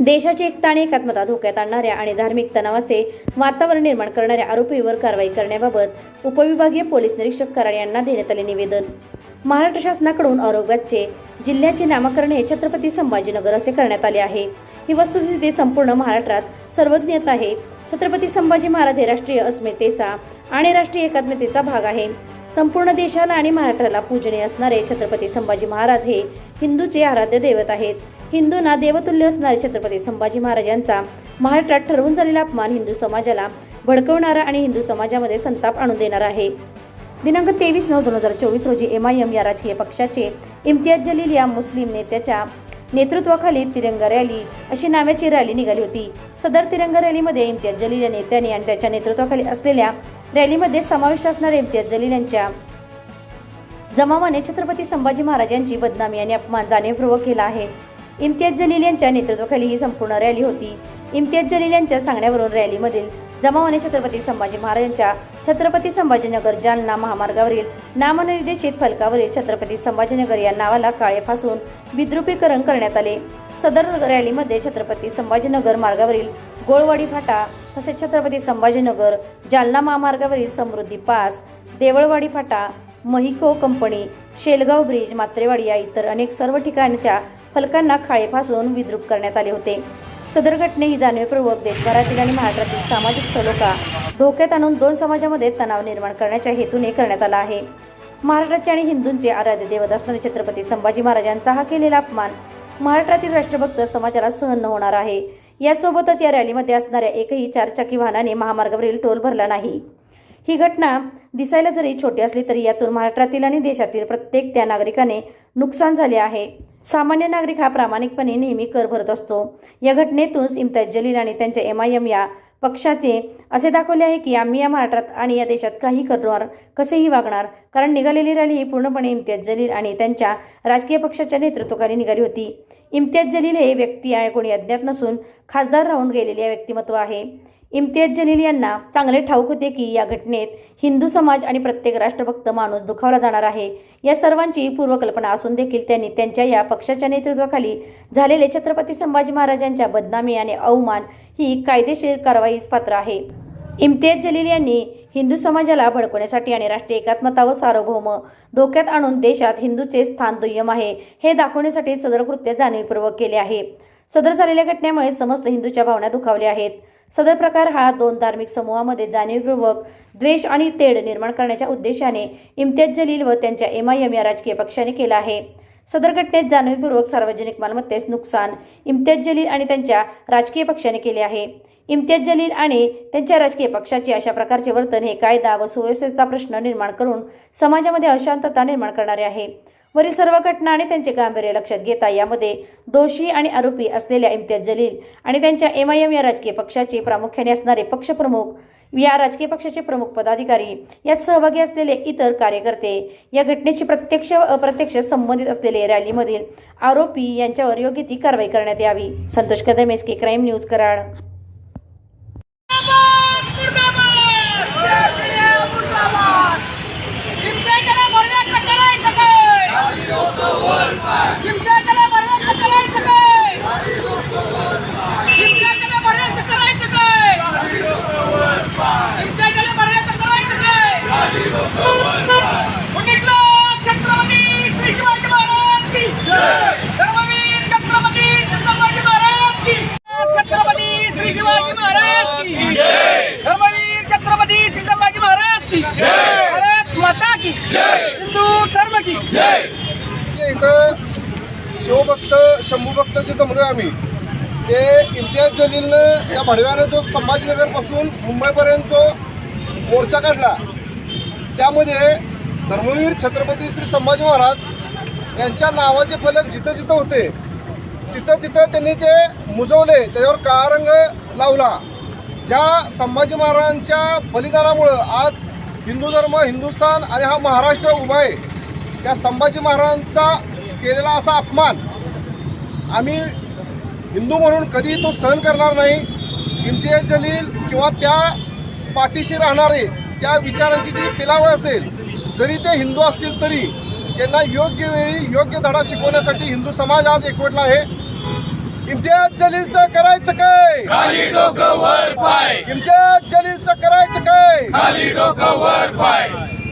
देशाची एकता आणि एकात्मता धोक्यात आणणाऱ्या आणि धार्मिक तणावाचे वातावरण निर्माण करणाऱ्या आरोपीवर कारवाई करण्याबाबत उपविभागीय पोलीस निरीक्षक कराड यांना देण्यात आले निवेदन. महाराष्ट्र शासनाकडून औरंगाबादचे जिल्ह्याचे नामकरण हे छत्रपती संभाजीनगर असे करण्यात आले आहे. ही वस्तुस्थिती संपूर्ण महाराष्ट्रात सर्वज्ञत आहे. छत्रपती संभाजी महाराज हे राष्ट्रीय अस्मितेचा आणि राष्ट्रीय एकात्मतेचा भाग आहे. संपूर्ण देशाला आणि महाराष्ट्राला पूजनीय असणारे छत्रपती संभाजी महाराज हे हिंदूचे आराध्य दैवत आहेत. हिंदूंना देवतुल्य असणारे छत्रपती संभाजी महाराज यांचा महाराष्ट्रात ठरवून झालेला अपमान हिंदू समाजाला भडकवणारा आणि हिंदू समाजामध्ये संताप आणून देणारा आहे. दिनांक तेवीस नऊ दोन हजार चोवीस रोजी एम आय एम या राजकीय पक्षाचे इम्तियाज जलील या मुस्लिम नेत्याच्या नेतृत्वाखाली तिरंगा रॅली अशी नावाची रॅली निघाली होती. सदर तिरंगा रॅलीमध्ये इम्तियाज जलील या नेत्याने आणि त्याच्या नेतृत्वाखाली असलेल्या रॅलीमध्ये समाविष्ट असणाऱ्या इम्तियाज जलील यांच्या जमावाने छत्रपती संभाजी महाराज यांची बदनामी आणि अपमान जाणीवपूर्वक केला आहे. इम्तियाज जलील यांच्या नेतृत्वाखाली ही संपूर्ण रॅली होती. इम्तियाज जलील यांच्या सांगण्यावरून रॅलीमधील जमावाने छत्रपती संभाजी महाराजांच्या छत्रपती संभाजीनगर जालना महामार्गावरील नामनिर्देशित फलकावरील छत्रपती संभाजीनगर या नावाला काळे फासून विद्रुपीकरण करण्यात आले. सदर रॅलीमध्ये छत्रपती संभाजीनगर मार्गावरील गोळवाडी फाटा तसेच छत्रपती संभाजीनगर जालना महामार्गावरील समृद्धी पास देवळवाडी फाटा महिको कंपनी शेलगाव ब्रिज मात्रेवाडी या इतर अनेक सर्व ठिकाणच्या फलकांना खाळे फासून विद्रूप करण्यात आले होते. सदर घटने ही जाणीवपूर्वक देशभरातील आणि महाराष्ट्रातील सामाजिक सलोखा धोक्यात आणून दोन समाजामध्ये तणाव निर्माण करण्याच्या हेतूने करण्यात आला आहे. महाराष्ट्राचे आणि हिंदूंचे आराध्य देवत असणारे छत्रपती संभाजी महाराजांचा हा केलेला अपमान महाराष्ट्रातील राष्ट्रभक्त समाजाला सहन न होणार आहे. यासोबतच या रॅलीमध्ये असणाऱ्या एकही चारचाकी वाहनाने महामार्गावरील टोल भरला नाही. ही घटना दिसायला जरी छोटी असली तरी यातून महाराष्ट्रातील आणि देशातील प्रत्येक त्या नागरिकाने नुकसान झाले आहे. सामान्य नागरिक हा प्रामाणिकपणे नेहमी कर भरत असतो. या घटनेतूनच इम्तियाज जलील आणि त्यांच्या एम आय एम या पक्षाचे असे दाखवले आहे की आम्ही या महाराष्ट्रात आणि या देशात काही करणार कसेही वागणार कारण निघालेली रॅली ही पूर्णपणे इम्तियाज जलील आणि त्यांच्या राजकीय पक्षाच्या नेतृत्वाखाली निघाली होती. इम्तियाज जलील हे व्यक्ती आणि कोणी अज्ञात नसून खासदार राहून गेलेले व्यक्तिमत्व आहे. इम्तियाज जलील यांना चांगले ठाऊक होते की या घटनेत हिंदू समाज आणि प्रत्येक राष्ट्रभक्त माणूस दुखावला जाणार आहे. या सर्वांची पूर्वकल्पना असून देखील त्यांनी त्यांच्या या पक्षाच्या नेतृत्वाखाली झालेले छत्रपती संभाजी महाराजांच्या बदनामी आणि अवमान ही कायदेशीर कारवाईस पात्र आहे. इम्तियाज जलील यांनी हिंदू समाजाला भडकवण्यासाठी आणि राष्ट्रीय एकात्मता व सार्वभौम धोक्यात आणून देशात हिंदूचे स्थान दुय्यम आहे हे दाखवण्यासाठी सदर कृत्य जाणीवपूर्वक केले आहे. सदर झालेल्या घटनेमुळे समस्त हिंदूच्या भावना दुखावल्या आहेत. सदर प्रकार हा दोन धार्मिक समूहामध्ये जाणीवपूर्वक द्वेष आणि तेढ निर्माण करण्याच्या उद्देशाने इम्तियाज जलील व त्यांच्या एमआयएम या राजकीय पक्षाने केला आहे. सदर घटनेत जाणीवपूर्वक सार्वजनिक मालमत्तेस नुकसान इम्तियाज जलील आणि त्यांच्या राजकीय पक्षाने केले आहे. इम्तियाज जलील आणि त्यांच्या राजकीय पक्षाचे अशा प्रकारचे वर्तन हे कायदा व सुव्यवस्थेचा प्रश्न निर्माण करून समाजामध्ये अशांतता निर्माण करणारे आहे. वरील सर्व घटना आणि त्यांचे गांभीर्य लक्षात घेता यामध्ये दोषी आणि आरोपी असलेल्या इम्तियाज जलील आणि त्यांच्या एम आय एम या राजकीय पक्षाचे प्रामुख्याने असणारे पक्षप्रमुख या राजकीय पक्षाचे प्रमुख पदाधिकारी यात सहभागी असलेले इतर कार्यकर्ते या घटनेची प्रत्यक्ष अप्रत्यक्ष संबंधित असलेले रॅलीमधील आरोपी यांच्यावर योग्य ती कारवाई करण्यात यावी. Santosh Kadam S K crime news Karad Chhatrapati Shri Shivaji Maharaj की धर्मवीर छत्रपती श्री संभाजी महाराज की भारत माता की हिंदू धर्म की इथं शिवभक्त शंभूभक्त जे जमलोय आम्ही ते इम्तियाज जलीलनं त्या भडव्यानं जो संभाजीनगरपासून मुंबईपर्यंत जो मोर्चा काढला त्यामध्ये धर्मवीर छत्रपती श्री संभाजी महाराज यांच्या नावाचे फलक जिथं जिथं होते तिथं तिथं त्यांनी ते मुजवले त्याच्यावर काळा रंग लावला. ज्या संभाजी महाराजांच्या बलिदानामुळं आज हिंदू धर्म हिंदुस्थान आणि हा महाराष्ट्र उभा आहे त्या संभाजी महाराजांचा केलेला असा अपमान आम्ही हिंदू म्हणून कधी तो सहन करणार नाही. इम्तियाज जलील किंवा त्या पाठीशी राहणारे त्या विचारांची जी पिलावळ असेल जरी ते हिंदू असतील तरी त्यांना योग्य वेळी योग्य धडा शिकवण्यासाठी हिंदू समाज आज एकवटला आहे. इम्तियाज जलीलचं करायचं काय? खाली डोकं वर पाय. इम्तियाज जलीलचं करायचं काय? खाली डोकं वर पाय.